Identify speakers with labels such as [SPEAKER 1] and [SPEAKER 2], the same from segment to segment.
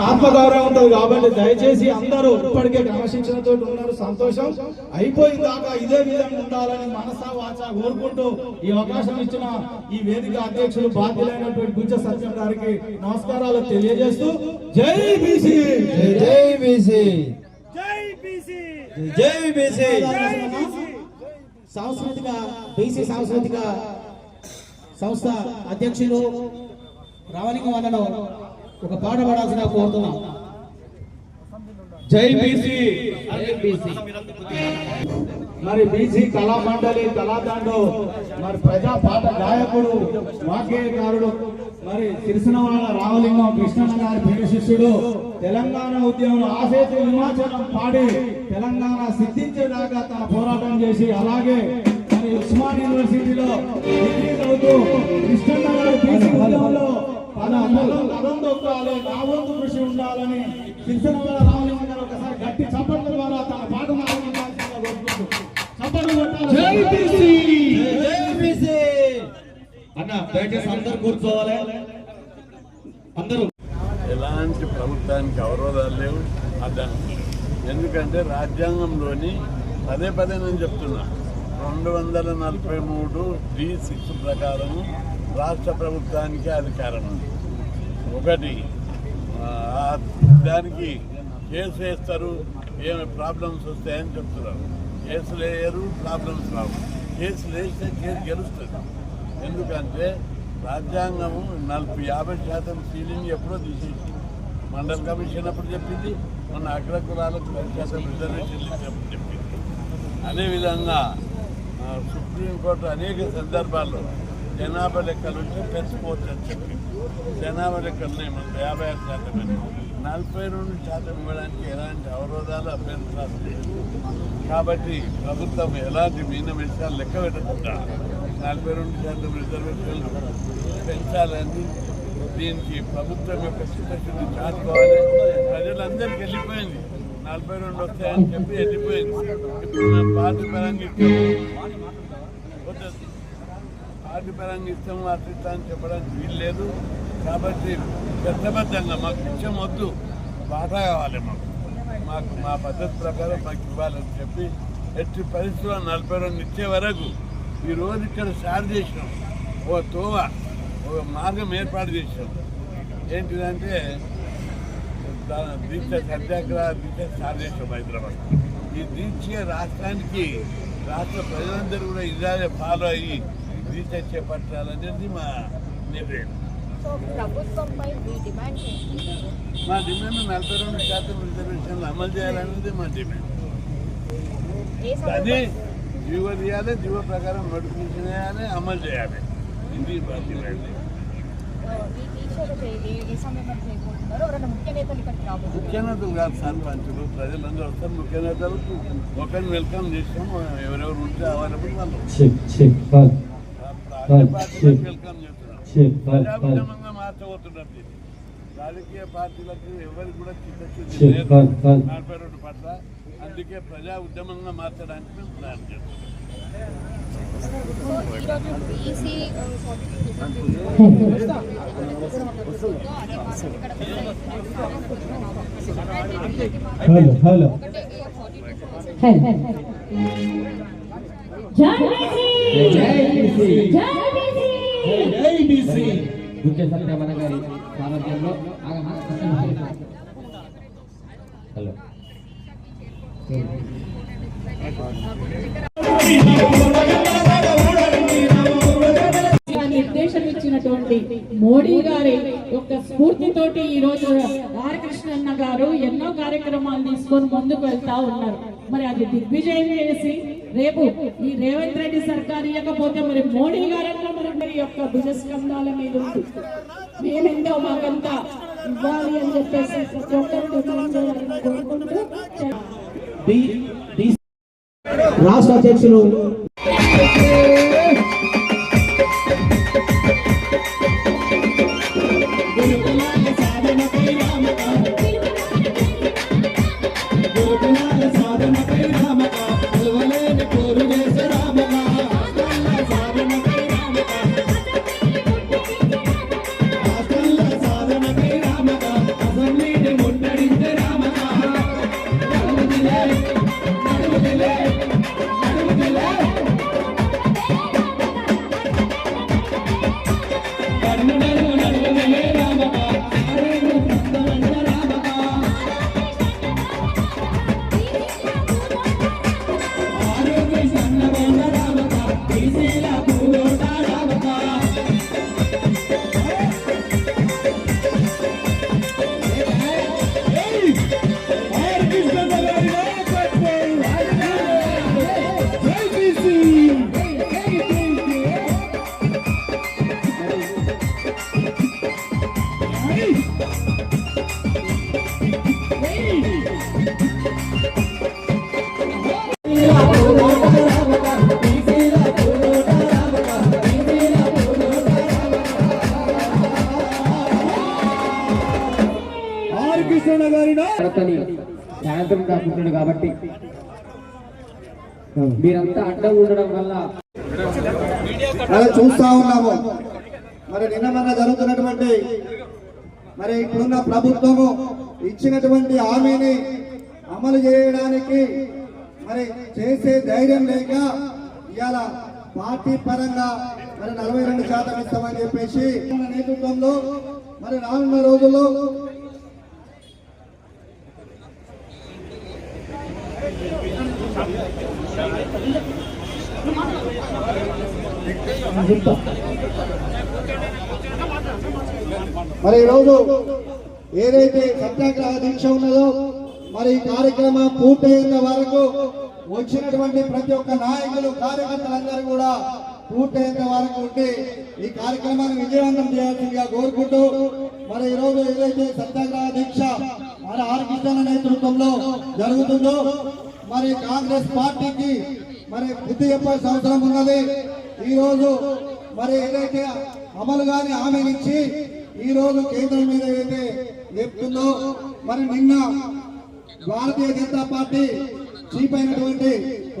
[SPEAKER 1] ఆత్మగౌరవం ఉంటుంది కాబట్టి దయచేసి అందరూ ఇప్పటికే క్రమశిక్షణతో ఉన్నారు. సంతోషం అయిపోయిన దాకా ఇదే విధంగా ఉండాలని మనసా వాచ కోరుకుంటూ ఈ అవకాశం ఇచ్చిన ఈ వేదిక అధ్యక్షులు బాధ్యులైనటువంటి గుజ్జ సత్యం గారికి నమస్కారాలు తెలియజేస్తూ జై బీసీ!
[SPEAKER 2] జై బీసీ!
[SPEAKER 3] జై బీసీ!
[SPEAKER 2] జై బీసీ!
[SPEAKER 4] సాంస్కృతిక బీసీ సాంస్కృతిక సంస్థ అధ్యక్షులు రావణింగ వన్నను ఒక పాట పాడాల్సిన కోరుతున్నాం
[SPEAKER 1] జై బీసీ. మరి బీసీ కళా మండలి కళాకాండు మరి ప్రజా పాట గాయకుడు వాగ్గేయకారుడు మరి సిరిసినవాడ రామలింగం కృష్ణన్న గారి ప్రియ శిష్యుడు. తెలంగాణ ఉద్యమంలో ఆసేతు హిమాచలం పాడి తెలంగాణ సిద్ధించేదాకా తన పోరాటం చేసి అలాగే మరి ఉస్మాన్ యూనివర్సిటీలో డిగ్రీ చదువుతూ కృష్ణన్న గారి బీసీ ఉద్యమంలో నా వంతు కృషి ఉండాలని రామలింగం గారు ఒకసారి గట్టి చప్పట్ల ద్వారా తన పాటను ఆరంభించాల్సిందిగా కోరుకుంటూ చప్పట్లు కొట్టాలి. జై బీసీ.
[SPEAKER 2] జై బీసీ.
[SPEAKER 1] అన్న దయచేసి అందరు కూర్చోవాలి. అందరూ.
[SPEAKER 5] ఎలాంటి ప్రభుత్వానికి అవరోధాలు లేవు. అర్థం ఎందుకంటే రాజ్యాంగంలోని పదే పదే నేను చెప్తున్నా. రెండు వందల నలభై మూడు డి సిక్స్ ప్రకారం రాష్ట్ర ప్రభుత్వానికి అధికారం ఉంది ఒకటి దానికి కేసు వేస్తారు ఏమి ప్రాబ్లమ్స్ వస్తాయని చెప్తున్నారు. కేసులు వేయరు ప్రాబ్లమ్స్ రావు. కేసులు వేస్తే కేసు గెలుస్తుంది. ఎందుకంటే రాజ్యాంగము నలభై యాభై శాతం సీలింగ్ ఎప్పుడో తీసేసి మండల కమిషన్ అప్పుడు చెప్పింది మన అగ్రకులాలకు పది శాతం రిజర్వేషన్ ఇచ్చినప్పుడు చెప్పింది. అదేవిధంగా సుప్రీంకోర్టు అనేక సందర్భాల్లో జనాభా లెక్కలు ఉంటే పెంచుకోవచ్చు అని చెప్పింది. జనాభా లెక్కలు మనకు. యాభై ఆరు శాతం అని. నలభై రెండు శాతం ఇవ్వడానికి ఎలాంటి అవరోధాలు అభ్యంతరాలు కాబట్టి ప్రభుత్వం ఎలాంటి మీన విషయాలు లెక్క పెట్టకుండా నలభై రెండు శాతం రిజర్వేషన్ పెంచాలని దీనికి ప్రభుత్వం యొక్క చిత్తశుద్ధి చాటుకోవాలి. ప్రజలందరికీ వెళ్ళిపోయింది. నలభై రెండు వస్తాయని చెప్పి వెళ్ళిపోయింది. ఇప్పుడు పార్టీ పరంగా పార్టీ పరంగా ఇష్టం అట్లా ఇస్తా అని చెప్పడానికి వీల్లేదు కాబట్టి పెద్దబద్ధంగా మాకు ఇచ్చం వద్దు. వాటా కావాలి మాకు. మాకు మా పద్ధతి ప్రకారం మాకు ఇవ్వాలని చెప్పి ఎట్టి పరిస్థితుల్లో నలభై రెండు ఇచ్చే వరకు ఈరోజు ఇక్కడ స్టార్ట్ చేసినాం. ఓ తోవ ఒక మార్గం ఏర్పాటు చేసినాం. ఏంటిదంటే దీక్ష సత్యాగ్రహ దీక్ష స్టార్ట్ చేసాం హైదరాబాద్. ఈ దీక్ష రాష్ట్రానికి రాష్ట్ర ప్రజలందరూ కూడా ఇలాగే ఫాలో అయ్యి దీక్ష చేపట్టాలనేది మా నిర్ణయం
[SPEAKER 6] మీ డిమాండ్ ఏంటి?
[SPEAKER 5] మా డిమాండ్ నలభై రెండు శాతం రిజర్వేషన్లు అమలు చేయాలనేది మా డిమాండ్.
[SPEAKER 6] సమయంలో
[SPEAKER 5] జీవో తీయాలి జీవో ప్రకారం నోటిఫికేషన్ వేయాలి అమలు చేయాలి. ఇది మా డిమాండ్.
[SPEAKER 6] ముఖ్య నేతలు
[SPEAKER 5] కాదు సర్పంచులు ప్రజలందరూ వస్తారు. ముఖ్య నేతలు ఒకరిని వెల్కమ్ చేస్తాం ఎవరెవరు ఉంటే అవైలబుల్ వాళ్ళు. అన్ని పార్టీలకు వెల్కమ్ చేస్తున్నాం ప్రజాభిజమంగా మార్చబోతున్నారు దీన్ని. రాజకీయ పార్టీలకు ఎవరికి కూడా చిత్తశుద్ధి లేదు నలభై రెండు పట్ల అందుకే ప్రజా ఉద్యమంగా మార్చడానికి మేము ప్లాన్ చేస్తున్నాం
[SPEAKER 6] సో ఈరోజు బీసీ
[SPEAKER 4] హలో హలో జై బీసీ
[SPEAKER 2] గారి హలో
[SPEAKER 7] నిర్దేశం ఇచ్చినటువంటి మోడీ గారి యొక్క స్ఫూర్తితోటి ఈ రోజు రామకృష్ణన్న గారు ఎన్నో కార్యక్రమాలు తీసుకొని ముందుకు వెళ్తా ఉన్నారు. మరి అది దిగ్విజయం చేసి రేపు ఈ రేవంత్ రెడ్డి సర్కార్ ఇవ్వకపోతే మరి మోడీ గారన్నా మరి మరి యొక్క భుజస్కంధాల మీద ఉంది మేమెంతో మాకంతా ఇవ్వాలి అని చెప్పేసి ప్రతి ఒక్కరు కోరుకుంటూ
[SPEAKER 4] రాష్ట్ర అధ్యక్షులు మీరంతా అడ్డం ఉండడం వల్ల
[SPEAKER 8] చూస్తా ఉన్నాము. మరి నిన్న మొన్న జరుగుతున్నటువంటి మరి ఇప్పుడున్న ప్రభుత్వము ఇచ్చినటువంటి హామీని అమలు చేయడానికి మరి చేసే ధైర్యం లేక ఇవాళ పార్టీ పరంగా మరి నలభై రెండు శాతం ఇస్తామని చెప్పేసి మన నేతృత్వంలో మరి రానున్న రోజుల్లో మరి ఈరోజు ఏదైతే సత్యాగ్రహ దీక్ష ఉన్నదో మరి ఈ కార్యక్రమం పూర్తయిన వరకు వచ్చినటువంటి ప్రతి ఒక్క నాయకులు కార్యకర్తలందరూ కూడా పూర్తయిన వరకు ఉండి ఈ కార్యక్రమాన్ని విజయవంతం చేయాల్సిందిగా కోరుకుంటూ మరి ఈరోజు ఏదైతే సత్యాగ్రహ దీక్ష మరి ఆర్ నేతృత్వంలో జరుగుతుందో మరి కాంగ్రెస్ పార్టీకి మరి బుద్ధి చెప్పాల్సిన అవసరం ఉన్నది. ఈ రోజు మరి ఏదైతే అమలు గాని హామీనిచ్చి ఈ రోజు కేంద్రం మీద ఏదైతే చెప్తుందో మరి నిన్న భారతీయ జనతా పార్టీ చీఫ్ అయినటువంటి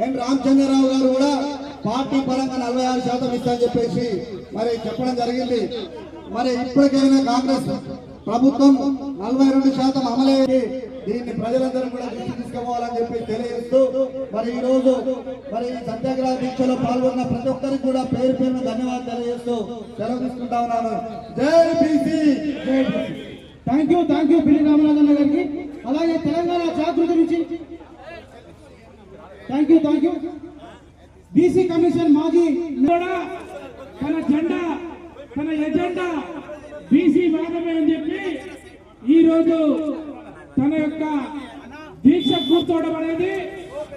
[SPEAKER 8] ఎన్ రామచంద్రరావు గారు కూడా పార్టీ పరంగా నలభై ఆరు శాతం ఇస్తామని చెప్పేసి మరి చెప్పడం జరిగింది. మరి ఇప్పటికైనా కాంగ్రెస్ ప్రభుత్వం నలభై రెండు శాతం అమలయ్యి దీన్ని ప్రజలందరూ కూడా దృష్టి తీసుకోవాలని చెప్పి తెలియజేస్తూ మరి ఈ రోజు మరి ఈ సత్యాగ్రహ దీక్షలో పాల్గొన్న ప్రతి ఒక్కరికి కూడా పేరు పేరును ధన్యవాదాలు తెలియజేస్తూ సెలవు తీసుకుంటా ఉన్నాను. జై BC!
[SPEAKER 9] Thank you thank you Pilli Ramarajanna గారికి. అలాగే తెలంగాణ జాగృతి నుంచి thank you thank you BC commission మాజీ
[SPEAKER 1] కూడా తన జెండా తన ఎజెండా బీసీ భాగమే అని చెప్పి ఈ రోజు తన యొక్క దీక్ష కూర్చోవడం అనేది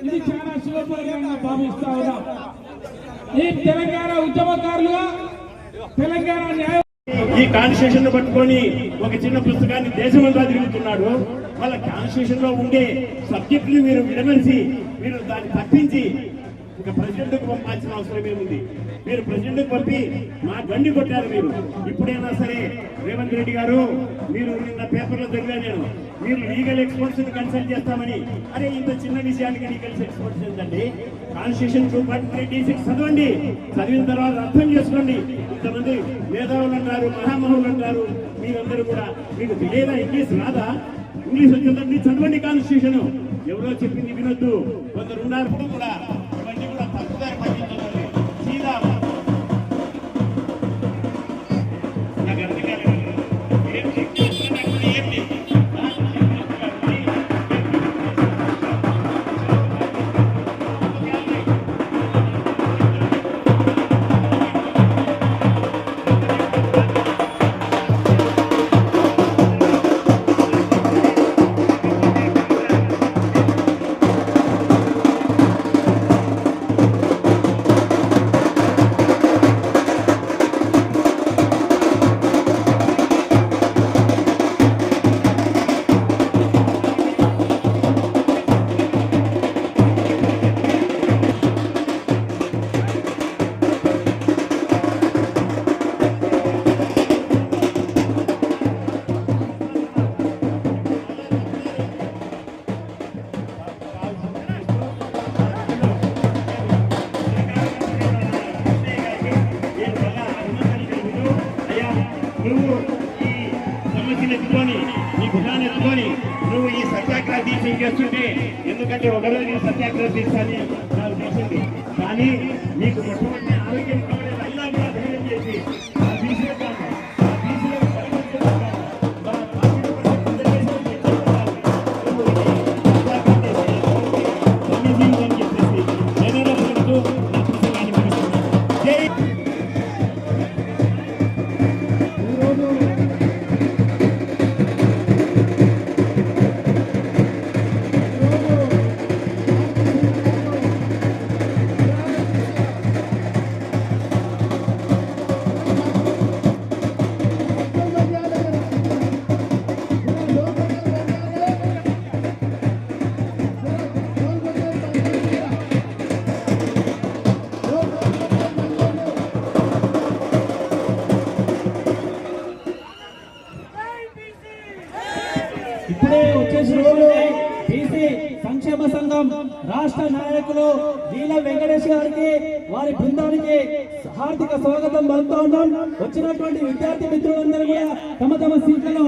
[SPEAKER 1] ఇది చాలా శుభప్రదంగా భావిస్తా ఉన్నాం. ఈ తెలంగాణ ఉద్యమకారులుగా తెలంగాణ న్యాయ
[SPEAKER 10] ఈ కాన్స్టిట్యూషన్ పట్టుకొని ఒక చిన్న పుస్తకాన్ని దేశమంతా తిరుగుతున్నాడు. వాళ్ళ కాన్స్టిట్యూషన్లో ఉండే సబ్జెక్టులు మీరు విడమలిసి మీరు దాన్ని తప్పించి ఇక ప్రెసిడెంట్కు పంపాల్సిన అవసరం ఏముంది? మీరు ప్రెసిడెంట్కు పంపి మా గండి కొట్టారు మీరు. ఇప్పుడైనా సరే రేవంత్ రెడ్డి గారు మీరు నిన్న పేపర్లో చదివా నేను. మీరు లీగల్ ఎక్స్పర్ట్స్ కన్సల్ట్ చేస్తామని. అరే ఇంత చిన్న విషయానికి లీగల్ ఎక్స్పర్ట్స్ ఏంటండి? Constitution two forty three D six చదవండి. చదివిన తర్వాత అర్థం చేసుకోండి. ఇంతమంది మేధావులు అంటారు మహామహులు అంటారు. మీరందరూ కూడా మీకు తెలియదా? ఇంగ్లీష్ రాదా? ఇంగ్లీష్ వచ్చిందండి చదవండి కాన్స్టిట్యూషన్ ఎవరో చెప్పింది వినొద్దు. కొందరు ఉన్నారు కూడా. సమస్యలు ఎత్తుకొని ఈ భుజాన్ని ఎత్తుకొని నువ్వు ఈ సత్యాగ్రహ దీక్ష చేస్తుంటే ఎందుకంటే ఒకరోజు ఈ సత్యాగ్రహ దీక్ష అని నాకు తెలిసింది కానీ నీకు మొట్టమొదటి ఆరోగ్యం కావాలి
[SPEAKER 1] హార్దిక స్వాగతం పలుకుతా ఉన్నాం. వచ్చినటువంటి విద్యార్థి మిత్రులందరూ కూడా తమ తమ సీట్లలో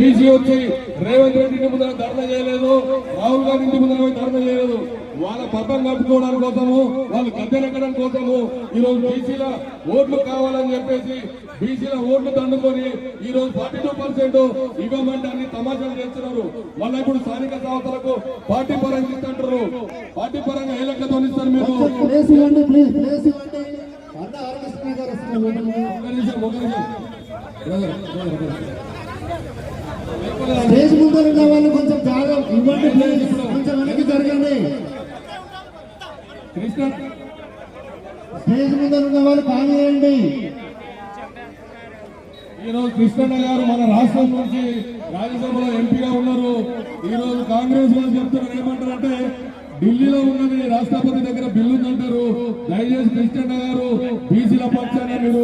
[SPEAKER 11] బీసీ వచ్చి రేవంత్ రెడ్డి ఇంటి ముందర ధర్నా చేయలేదు రాహుల్ గాంధీ ఇంటి ముందర పోయి ధర్నా చేయలేదు. వాళ్ళ పబ్బం కట్టుకోవడానికి కోసము వాళ్ళు గద్దెనెక్కడం కోసము ఈ రోజు బీసీల ఓట్లు కావాలని చెప్పేసి బీసీల ఓట్లు దండుకొని ఈ రోజు ఫార్టీ టూ పర్సెంట్ ఇవ్వమంటే అన్ని తమాషాలు చేస్తున్నారు. మళ్ళీ ఇప్పుడు స్థానిక సంస్థలకు పార్టీ పరంగా ఇస్తుంటారు. పార్టీ పరంగా ఏ లెక్కతో ఇస్తారు మీరు?
[SPEAKER 12] గారు
[SPEAKER 11] ఒక నిమిషం ఒక నిమిషం.
[SPEAKER 12] స్టేజ్ ముందర ఉన్న వాళ్ళు కొంచెం జాగా ఇవ్వండి ప్లీజ్ కొంచెం వెనక్కి జరగండి.
[SPEAKER 11] కృష్ణ
[SPEAKER 12] స్టేజ్ ముందర ఉన్న వాళ్ళు కానివ్వండి
[SPEAKER 11] ఈ రోజు కృష్ణన్న గారు మన రాష్ట్రం నుంచి రాజ్యసభలో ఎంపీగా ఉన్నారు. ఈ రోజు కాంగ్రెస్ వాళ్ళు చెప్తున్నారు ఏమంటారంటే ఢిల్లీలో ఉన్నది రాష్ట్రపతి దగ్గర బిల్లు ఉందంటారు. దయచేసి కృష్ణన్న గారు బీసీల పక్షాన మీరు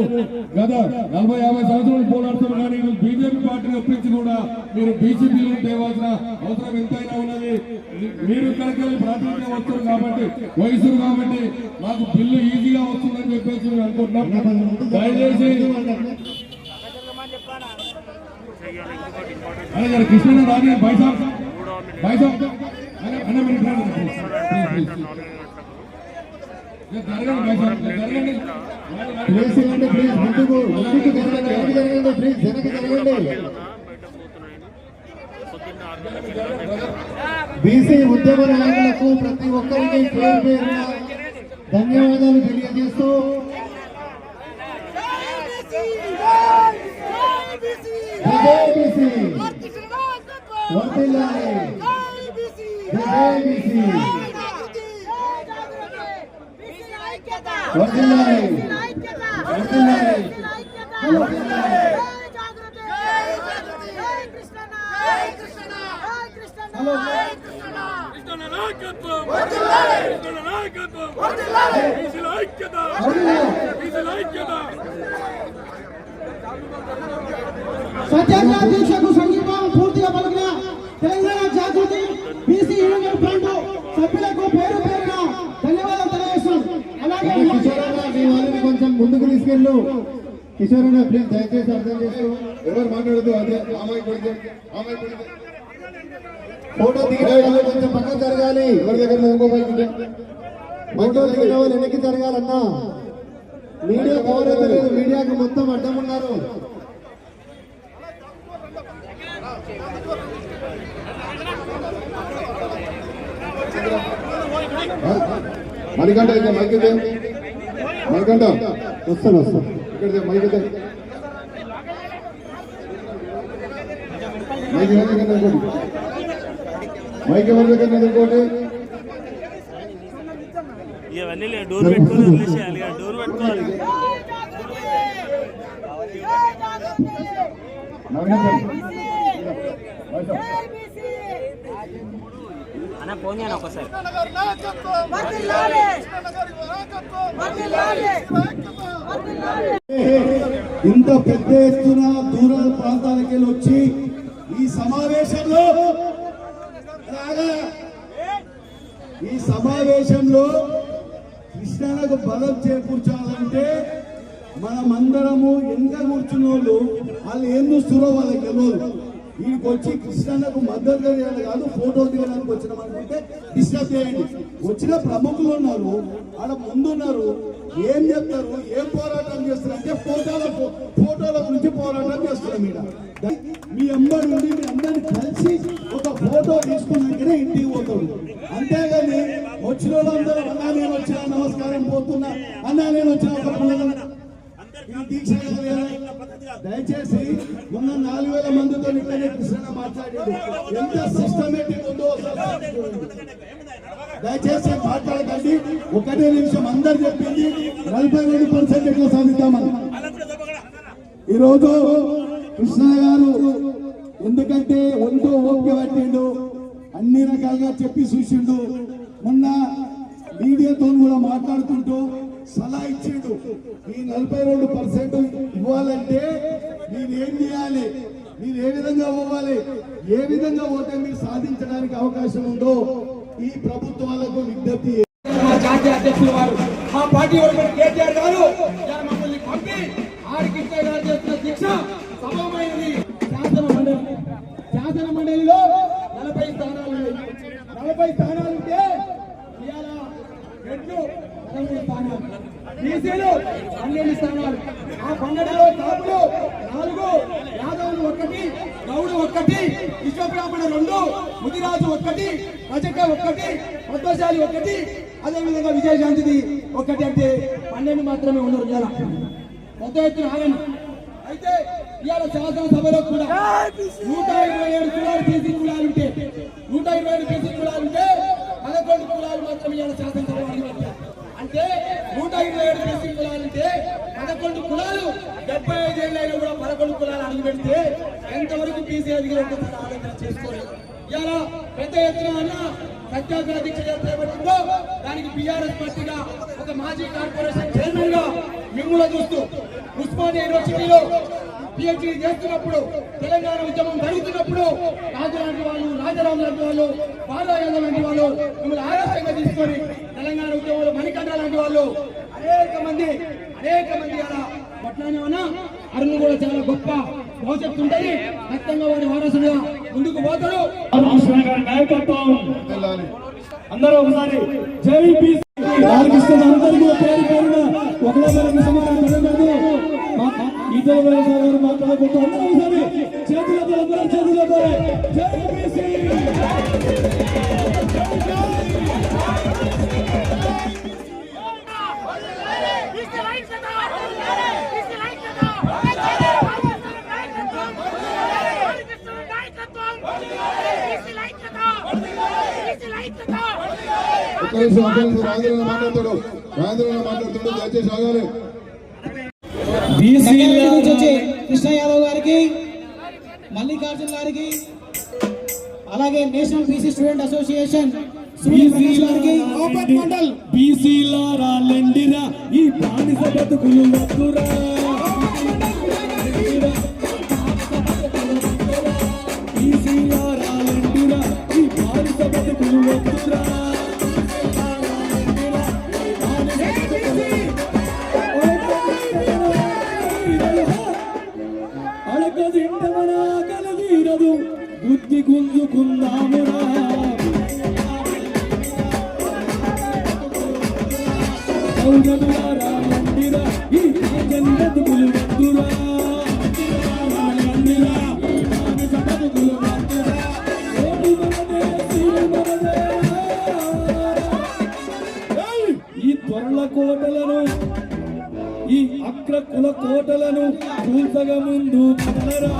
[SPEAKER 11] గత నలభై యాభై సంవత్సరాలు పోరాడుతున్నారు కానీ బీజేపీ పార్టీని ఒప్పించి కూడా మీరు బీసీ బిల్లు తేవాల్సిన అవసరం ఎంతైనా ఉన్నది. మీరు ఇక్కడికి వెళ్ళి ప్రాతినిధ్యం వస్తారు కాబట్టి వయసు కాబట్టి మాకు బిల్లు ఈజీగా వస్తుందని చెప్పేసి మేము అనుకుంటున్నాం. దయచేసి కృష్ణ రాని బైసా బైసా. ప్లీజ్,
[SPEAKER 12] ఇవ్వండి ప్లీజ్ ముందుకు ముందుకు జరగండి వెనక్కి జరగండి ప్లీజ్ వెనక్కి జరగండి ఉద్యమ నాయకులకు ప్రతి ఒక్కరికి పేరు పేరున ధన్యవాదాలు తెలియజేస్తూ బీసీ వర్ధిల్లాలి జై బీసీ వర్ధిల్లాలి సత్యాగ్రహ దీక్షకు సంఘీభావం పూర్తిగా పలికిన Telangana Jagruthi BC union front సభ్యులకు పేరు పేరున ధన్యవాదాలు తెలియజేస్తున్నాం అలాగే కిషోరన్న మీ వాళ్ళని కొంచెం ముందుకు తీసుకెళ్ళు కిషోర్ అన్న ప్లీజ్ దయచేసి అర్థం చేస్తూ
[SPEAKER 11] ఎవరు మాట్లాడదు అదే అమ్మాయి పడితే అమ్మాయి కొడితే.
[SPEAKER 12] ఫోటో దిగిన కొంచెం పక్కన జరగాలి.
[SPEAKER 11] ఎవరి దగ్గర ఇంకో బైక్
[SPEAKER 12] ఫోటో దిగిన వాళ్ళు వెనక్కి జరగాలన్నా? మీడియా కవర్ అయితే లేదు మీడియాకి మొత్తం అడ్డం ఉన్నారు.
[SPEAKER 11] మణికంఠ అయితే మైక్ మణికంఠ
[SPEAKER 12] వస్తాను వస్తాను.
[SPEAKER 11] ఇక్కడ మైక్ మైక్ ఎవరి దగ్గర ఇంకోటి మైక్ ఎవరి దగ్గర ఇంకోటి
[SPEAKER 13] ఇవన్నీ లే, డోర్ పెట్టుకొని వదిలేసేయాలి ఇక డోర్ పెట్టుకోవాలి. అన్న ఫోన్ చేయను ఒకసారి.
[SPEAKER 12] ఇంత పెద్ద ఎత్తున దూర ప్రాంతాలకు వెళ్ళి వచ్చి ఈ సమావేశంలో ఈ సమావేశంలో కృష్ణకు బలం చేకూర్చాలంటే
[SPEAKER 14] మనమందరము వెనుక కూర్చున్న వాళ్ళు వాళ్ళు ఏం చూస్తున్నారో వాళ్ళకి తెలియదు వీడికి వచ్చి కృష్ణన్నకు మద్దతు తెలియాలి కాదు ఫోటో దిగడానికి వచ్చినాం అనుకుంటే డిస్టర్బ్ చేయండి. వచ్చిన ప్రముఖులు ఉన్నారు ఆడ ముందు ఉన్నారు ఏం చెప్తారు ఏం పోరాటం చేస్తారు అంటే ఫోటోల ఫోటోల గురించి పోరాటం చేస్తున్నాం ఈడ. మీ అమ్మడి నుండి మీ అందరిని కలిసి ఒక ఫోటో తీసుకున్నాకనే ఇంటికి పోతాడు. అంతేగాని వచ్చిన వాళ్ళందరూ అన్నా నేను వచ్చిన నమస్కారం పోతున్నా అన్నా నేను వచ్చిన ఒక పిల్లలు ఈ దీక్ష కలిగారా? దయచేసి మొన్న నాలుగు వేల మందితో ఇక్కడే కృష్ణ మాట్లాడాడు ఎంత సిస్టమేటిక్ ఉందో. దయచేసి మాట్లాడకండి. ఒకటే నిమిషం అందరు చెప్పింది. నలభై రెండు పర్సెంట్ ఎట్లా సాధిద్దామని. ఈరోజు కృష్ణ గారు ఎందుకంటే ఒంటో ఓపిక పట్టిండు అన్ని రకాలుగా చెప్పి చూసిండు. మొన్న మీడియాతో కూడా మాట్లాడుతుంటూ సలహా ఇచ్చిండు. ఈ నలభై రెండు పర్సెంట్ ఇవ్వాలంటే నేనేం చేయాలి? మీరు ఏ విధంగా పోవాలి? ఏ విధంగా పోతే మీరు సాధించడానికి అవకాశం ఉందో ఈ ప్రభుత్వాలకు విజ్ఞప్తి
[SPEAKER 1] మా జాతీయ అధ్యక్షులు వారు మా పార్టీ ఓడిపోయిన కేటీఆర్ గారు ఇవాళ మమ్మల్ని పంపి ఆడికిచ్చే గారు చేస్తున్న దీక్ష సభమైనది శాసన మండలి శాసన మండలిలో నలభై స్థానాలు నలభై స్థానాలు ఉంటే రెడ్లు పదమూడు స్థానాలు బీసీలు పన్నెండు స్థానాలు. ఆ పన్నెండులో కాపులు నాలుగు యాదవులు ఒక్కటి గౌడు ఒక్కటి విశ్వబ్రాహ్మణ రెండు ముదిరాజు ఒక్కటి రజక ఒక్కటి పద్మశాలి ఒకటి అదేవిధంగా విజయశాంతిది ఒకటి అంటే పన్నెండు మాత్రమే ఉన్నారు ఇవాళ. పెద్ద ఎత్తున ఆగండి అయితే ఇవాళ శాసనసభలో కూడా నూట ఇరవై ఏడు కులాలు బీసీ కులాలుంటే నూట ఇరవై ఏడు బీసీ కులాలుంటే పదకొండు కులాలు మాత్రం ఇవాళ శాసనసభ అంటే నూట ఇరవై ఏడు బీసీ కులాలు అంటే పదకొండు కులాలు డెబ్బై ఐదు ఏళ్ళైనా కూడా పదకొండు కులాలు అడుగు పెడితే ఎంతవరకు బీసీ అధికారులు ఆలోచన చేసుకోలేదు. ఇవాళ పెద్ద ఎత్తున అన్న సత్యాగ్రహ దీక్ష చేపట్టిందో దానికి బీఆర్ఎస్ పార్టీగా ఒక మాజీ కార్పొరేషన్ చైర్మన్గా మిమ్మల్ని చూస్తూ ఉస్మానియా యూనివర్సిటీలో పిహెచ్డీ చేస్తున్నప్పుడు తెలంగాణ ఉద్యమం జరుగుతున్నప్పుడు రాజు లాంటి వాళ్ళు రాజారాం లాంటి వాళ్ళు బాలయాదవ్ లాంటి వాళ్ళు మిమ్మల్ని ఆదర్శంగా తీసుకొని తెలంగాణ ఉద్యమంలో మణికంఠ లాంటి వాళ్ళు అనేక మంది అనేక మంది అలా పట్లానే ఉన్నా అరుణ్ కూడా చాలా గొప్ప భవిష్యత్తు ఉంటుంది. ఖచ్చితంగా వాడి వారసుగా ముందుకు
[SPEAKER 15] గారి నాయకత్వం. అందరూ ఒకసారి జై బీసీ
[SPEAKER 14] బాలకృష్ణ అందరికీ పేరు పేరున ఒకటే మనకి సమాధానం ఇతర వ్యవసాయాలు మాట్లాడుకుంటూ అందరూ ఒకసారి చేతులతో అందరూ చేతులతో
[SPEAKER 13] ఒక్క నిమిషం ఒక్క నిమిషం. రాజేంద్ర మాట్లాడతాడు రాజేంద్ర మాట్లాడుతాడు దయచేసి ఆగాలి.
[SPEAKER 9] వచ్చి కృష్ణ యాదవ్ గారికి మల్లికార్జున్ గారికి అలాగే national BC student association Sunil Prakash గారికి ఓపెన్ మండల్.
[SPEAKER 15] బీసీలారా లెండిరా ఈ బానిస బతుకులు వద్దురా. ఈ బానిస బతుకులు వద్దురా. బతుకులు వద్దురా. ఓటు మందిరా ఈ త్వరల కోటలను ఈ అగ్ర కుల కోటలను కూల్చగా ముందు కదలరా.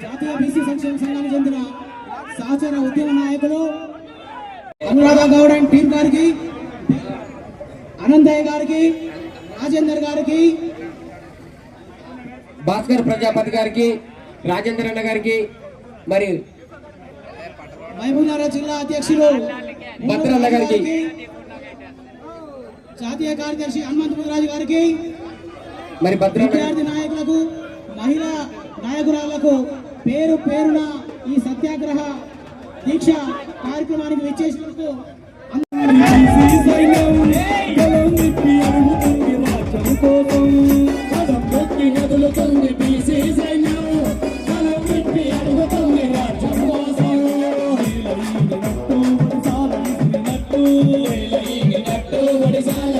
[SPEAKER 9] జాతీయ బీసీ సంక్షేమ సంఘానికి చెందిన సహచర ఉద్యమ నాయకులు అనురాధ గౌడ్ అండ్ టీం గారికి అనంతయ్య గారికి రాజేందర్ గారికి
[SPEAKER 16] భాస్కర్ ప్రజాపతి గారికి రాజేంద్ర అన్న గారికి మరి
[SPEAKER 9] మహబూబ్నగర్ జిల్లా అధ్యక్షులు
[SPEAKER 16] భద్రన్న గారికి.
[SPEAKER 9] జాతీయ కార్యదర్శి హనుమంత్ గారికి
[SPEAKER 16] మరి
[SPEAKER 9] విద్యార్థి నాయకులకు మహిళా నాయకురాలకు పేరు పేరున ఈ సత్యాగ్రహ దీక్ష కార్యక్రమానికి విచ్చేసినందుకు
[SPEAKER 4] ఒడిశాల